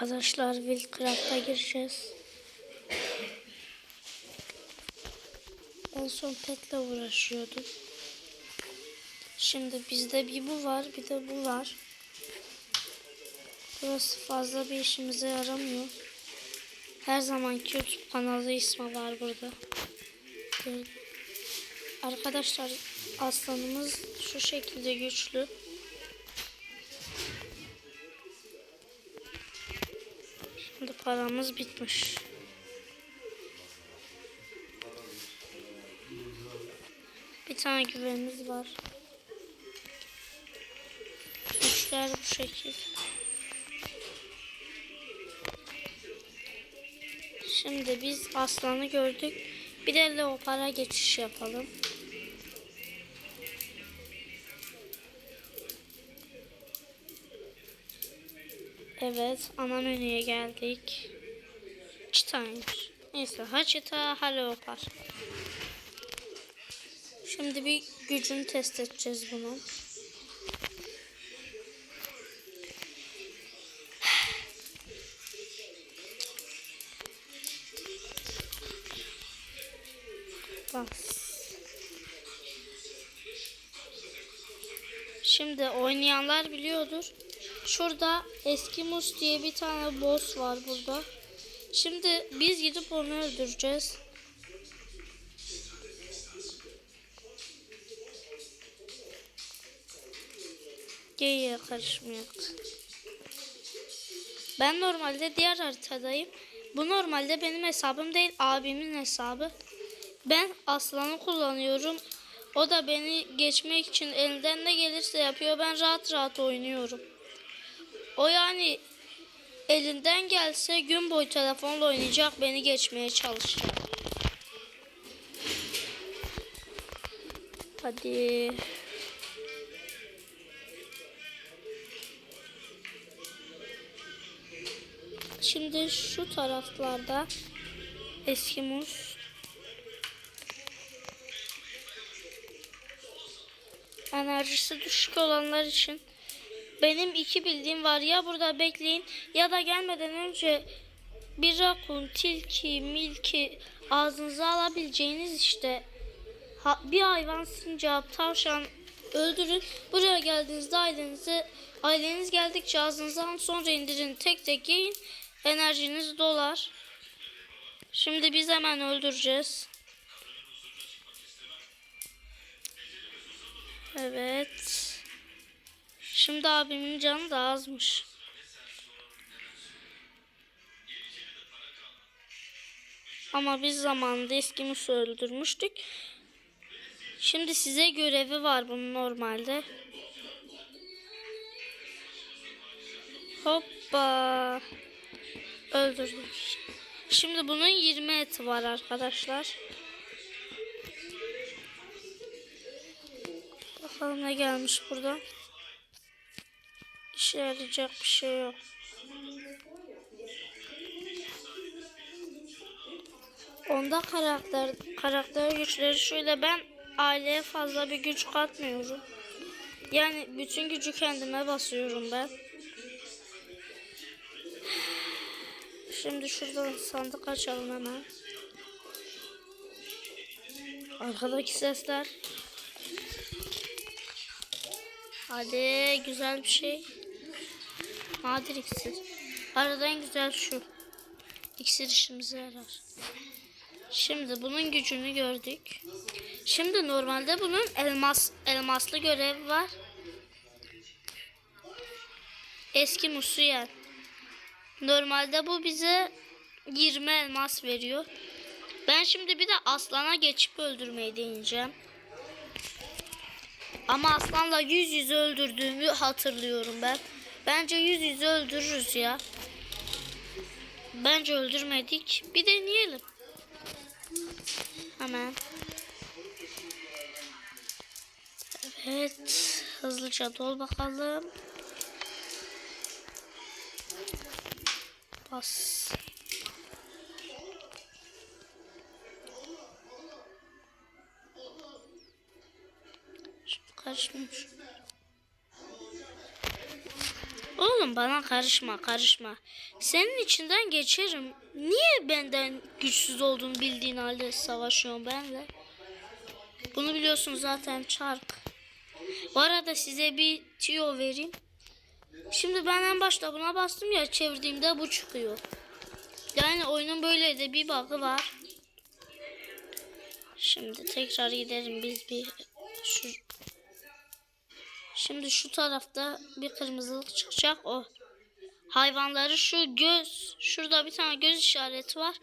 Arkadaşlar Wildcraft'a gireceğiz. En son petle uğraşıyordum. Şimdi bizde bir bu var bir de bu var. Burası fazla bir işimize yaramıyor. Her zamanki YouTube kanalı ismi var burada. Arkadaşlar aslanımız şu şekilde güçlü. Paramız bitmiş. Bir tane güvenimiz var. Güçler bu şekil. Şimdi biz aslanı gördük. Bir de leopara geçiş yapalım. Evet, ana menüye geldik. Çitaymış. Neyse, ha çita, ha leopar. Şimdi bir gücünü test edeceğiz bunun. Bas. Şimdi oynayanlar biliyordur. Şurada Eskimus diye bir tane boss var burada. Şimdi biz gidip onu öldüreceğiz. Geyiğe karışmıyor. Ben normalde diğer haritadayım. Bu normalde benim hesabım değil abimin hesabı. Ben aslanı kullanıyorum. O da beni geçmek için elinden ne gelirse yapıyor. Ben rahat rahat oynuyorum. O yani elinden gelse gün boyu telefonla oynayacak beni geçmeye çalışacak. Hadi. Şimdi şu taraflarda Eskimus enerjisi düşük olanlar için benim iki bildiğim var ya burada bekleyin ya da gelmeden önce bir rakun, tilki, milki ağzınıza alabileceğiniz işte ha- bir hayvan, sincap, tavşan öldürün. Buraya geldiğinizde ailenizi aileniz geldikçe ağzınıza alın sonra indirin tek tek yiyin enerjiniz dolar. Şimdi biz hemen öldüreceğiz. Evet. Şimdi abimin canı da azmış. Ama biz zamanında Eskimus'u öldürmüştük. Şimdi size görevi var bunun normalde. Hoppa. Öldürdük. Şimdi bunun 20 eti var arkadaşlar. Bakalım ne gelmiş burada. İşe yarayacak bir şey yok. Onda karakter karakter güçleri şöyle ben aileye fazla bir güç katmıyorum. Yani bütün gücü kendime basıyorum ben. Şimdi şuradan sandık açalım hemen. Arkadaki sesler. Hadi güzel bir şey. Nadir iksir. Arada en güzel şu. İksir işimize yarar. Şimdi bunun gücünü gördük. Şimdi normalde bunun elmas elmaslı görevi var. Eski musuyen. Normalde bu bize 20 elmas veriyor. Ben şimdi bir de aslana geçip öldürmeyi deneyeceğim. Ama aslanla yüz yüze öldürdüğümü hatırlıyorum ben. Bence yüz yüze öldürürüz ya. Bence öldürmedik. Bir deneyelim. Hemen. Evet. Hızlıca dol bakalım. Bas. Şimdi karışmamış. Bana karışma karışma. Senin içinden geçerim. Niye benden güçsüz olduğunu bildiğin halde savaşıyorsun benle? Bunu biliyorsun zaten çark. Bu arada size bir tüyo vereyim. Şimdi ben en başta buna bastım ya çevirdiğimde bu çıkıyor. Yani oyunun böyle de bir bug'ı var. Şimdi tekrar gidelim biz bir şu Şimdi şu tarafta bir kırmızılık çıkacak o. Hayvanları şu göz, şurada bir tane göz işareti var.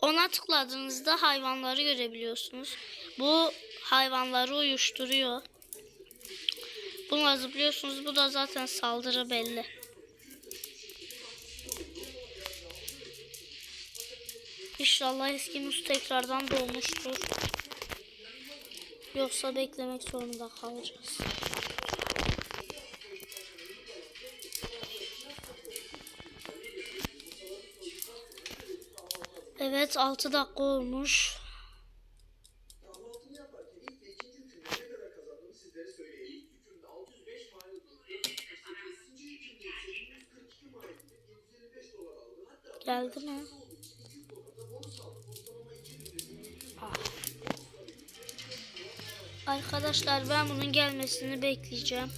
Ona tıkladığınızda hayvanları görebiliyorsunuz. Bu hayvanları uyuşturuyor. Bununla zıplıyorsunuz. Bu da zaten saldırı belli. İnşallah eski muz tekrardan doğmuştur. Yoksa beklemek zorunda kalacağız. Sonra da bonus aldı. Ortalama iki günde Arkadaşlar ben bunun gelmesini bekleyeceğim.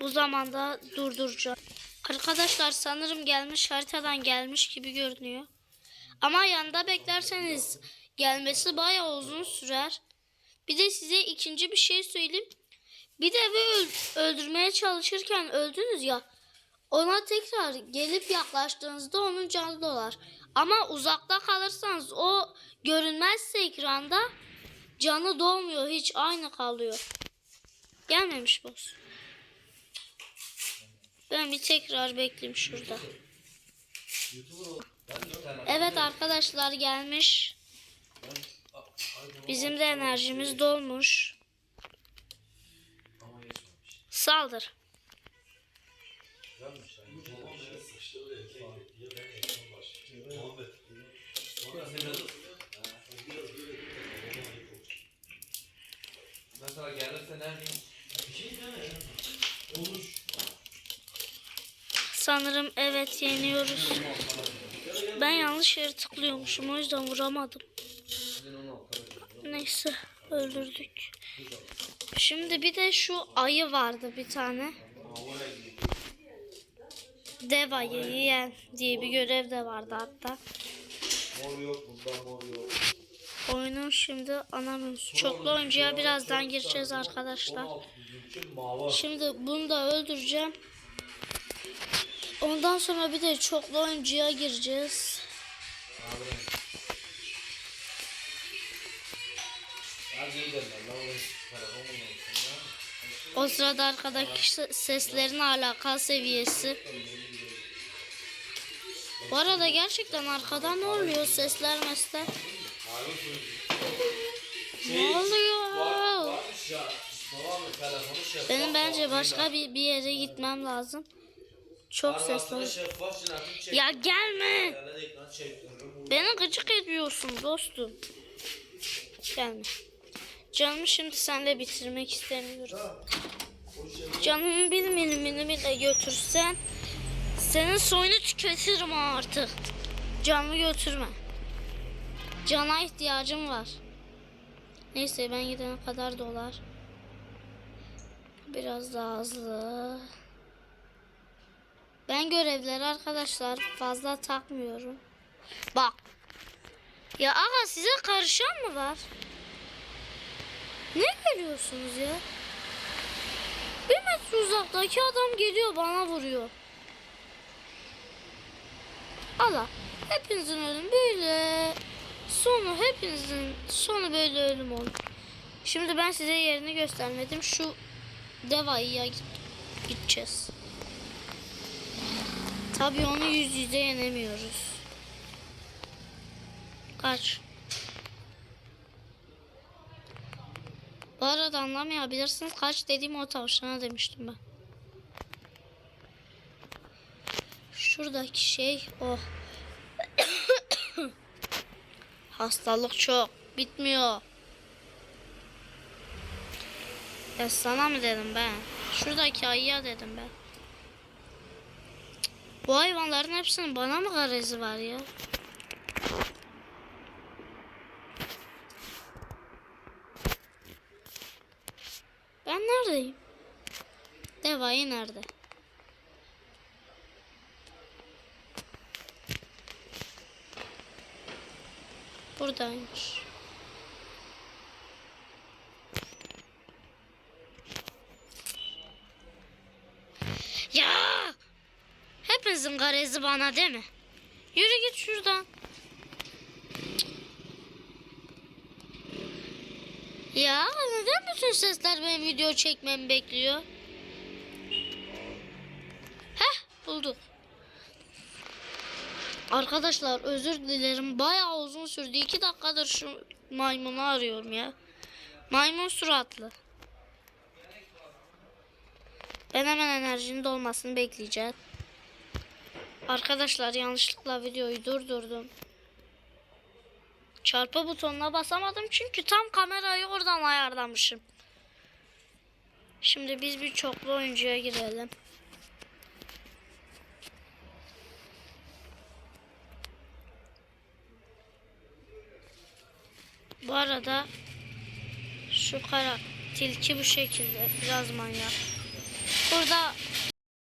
Bu zamanda durduracağım. Arkadaşlar sanırım gelmiş haritadan gelmiş gibi görünüyor. Ama yanında beklerseniz gelmesi bayağı uzun sürer. Bir de size ikinci bir şey söyleyeyim. Bir de öldürmeye çalışırken öldünüz ya. Ona tekrar gelip yaklaştığınızda onun canı dolar. Ama uzakta kalırsanız o görünmezse ekranda canı dolmuyor. Hiç aynı kalıyor. Gelmemiş boss. Ben bir tekrar bekleyeyim şurada. Evet arkadaşlar gelmiş. Bizim de enerjimiz dolmuş. Saldır. Sanırım evet yeniyoruz. Ben yanlış yere tıklıyormuşum o yüzden vuramadım. Neyse öldürdük. Şimdi bir de şu ayı vardı bir tane. Dev ayı yiyen diye bir görev de vardı hatta. Oyunun şimdi ana menüsü. Çoklu oyuncuya birazdan gireceğiz arkadaşlar. 16 bizim için mavi. Şimdi bunu da öldüreceğim. Ondan sonra bir de çoklu oyuncuya gireceğiz. O sırada arkadaki se- seslerin alaka seviyesi. Bu arada gerçekten arkada ne oluyor? Sesler mesler. Ne oluyor? Benim bence başka bir, bir yere gitmem lazım. Çok ses Arabasına var. şeffaf jelatin çek. Ya gelme. Beni gıcık ediyorsun dostum. Gelme. Canımı şimdi senle bitirmek istemiyorum. Canımı bir milimini bile götürsen senin soyunu tüketirim artık. Canımı götürme. Cana ihtiyacım var. Neyse ben gidene kadar dolar. Biraz daha hızlı. Ben görevleri arkadaşlar fazla takmıyorum. Bak. Ya aga size karışan mı var? Ne görüyorsunuz ya? Bir metre uzaktaki adam geliyor bana vuruyor. Allah. Hepinizin ölüm böyle. Sonu hepinizin sonu böyle ölüm olur. Şimdi ben size yerini göstermedim. Şu dev ayıya git, gideceğiz. Tabii onu yüz yüze yenemiyoruz. Kaç. Bu arada anlamayabilirsiniz. Kaç dediğim o tavşana demiştim ben. Şuradaki şey o. Hastalık çok. Bitmiyor. Ya sana mı dedim ben? Şuradaki ayıya dedim ben. Bu hayvanların hepsinin bana mı garezi var ya? Ben neredeyim? Devayı nerede? Buradaymış. Garezi bana değil mi? Yürü git şuradan. Ya neden bütün sesler benim video çekmemi bekliyor? Heh bulduk. Arkadaşlar özür dilerim. Bayağı uzun sürdü. İki dakikadır şu maymunu arıyorum ya. Maymun suratlı. Ben hemen enerjinin dolmasını bekleyeceğim. Arkadaşlar yanlışlıkla videoyu durdurdum. Çarpı butonuna basamadım çünkü tam kamerayı oradan ayarlamışım. Şimdi biz bir çoklu oyuncuya girelim. Bu arada şu kara tilki bu şekilde biraz manyak. Burada